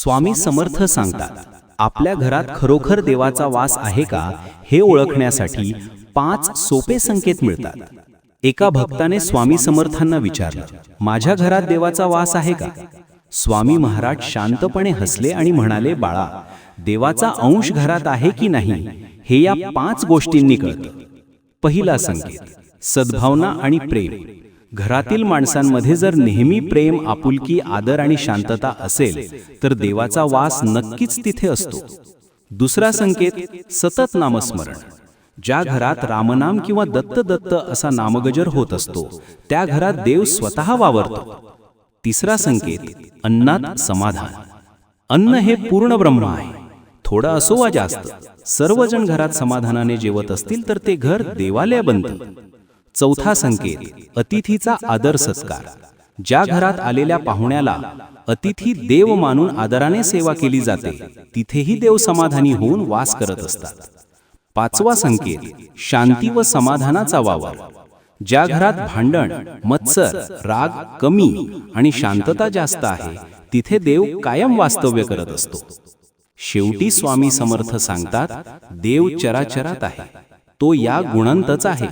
स्वामी समर्थ सांगतात आपल्या घरात खरोखर देवाचा वास आहे का? हे ओळखण्यासाठी पाच सोपे संकेत मिळतात. एका भक्ताने स्वामी समर्थांना विचारलं माझ्या घरात देवाचा वास आहे का? स्वामी महाराज शांतपणे हसले आणि म्हणाले बाळा देवाचा अंश घरात आहे की नाही? हे या पाच गोष्टींनी कळतं. पहिला संकेत सद्भावना आणि प्रेम. घरातील माणसांमध्ये जर नेहमी प्रेम आपुलकी आदर आणि शांतता असेल तर देवाचा वास नक्कीच तिथे असतो. दुसरा संकेत सतत नामस्मरण. ज्या घरात रामनाम किंवा दत्त दत्त असा नामगजर होत असतो त्या घरात देव स्वतः वावरतो. तिसरा संकेत अन्नात समाधान. अन्न हे पूर्ण ब्रह्म आहे. थोडं असो वा जास्त सर्वजण घरात समाधानाने जेवत असतील तर ते घर देवालय बनतं चौथा संकेत अतिथीचा आदर सत्कार. ज्या घरात आलेल्या पाहुण्याला अतिथी देव मानून आदराने सेवा केली जाते तिथेही देव समाधानी होऊन वास करत असतात. पाचवा संकेत शांती व समाधानाचा वावर. ज्या घरात भांडण मत्सर राग कमी आणि शांतता जास्त आहे तिथे देव कायम वास्तव्य करत असतो. शेवटी स्वामी समर्थ सांगतात देव चराचरात आहे. तो या गुणांतच आहे.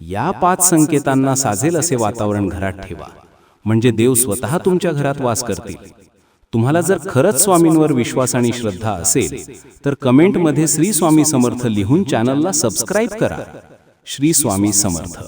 या पाच संकेतांना साजेल असे वातावरण घरात ठेवा. म्हणजे देव स्वतः तुमच्या घरात वास करतील. तुम्हाला जर खरंच स्वामींवर विश्वास आणि श्रद्धा असेल तर कमेंटमध्ये श्री स्वामी समर्थ लिहून चॅनलला सबस्क्राईब करा. श्री स्वामी समर्थ.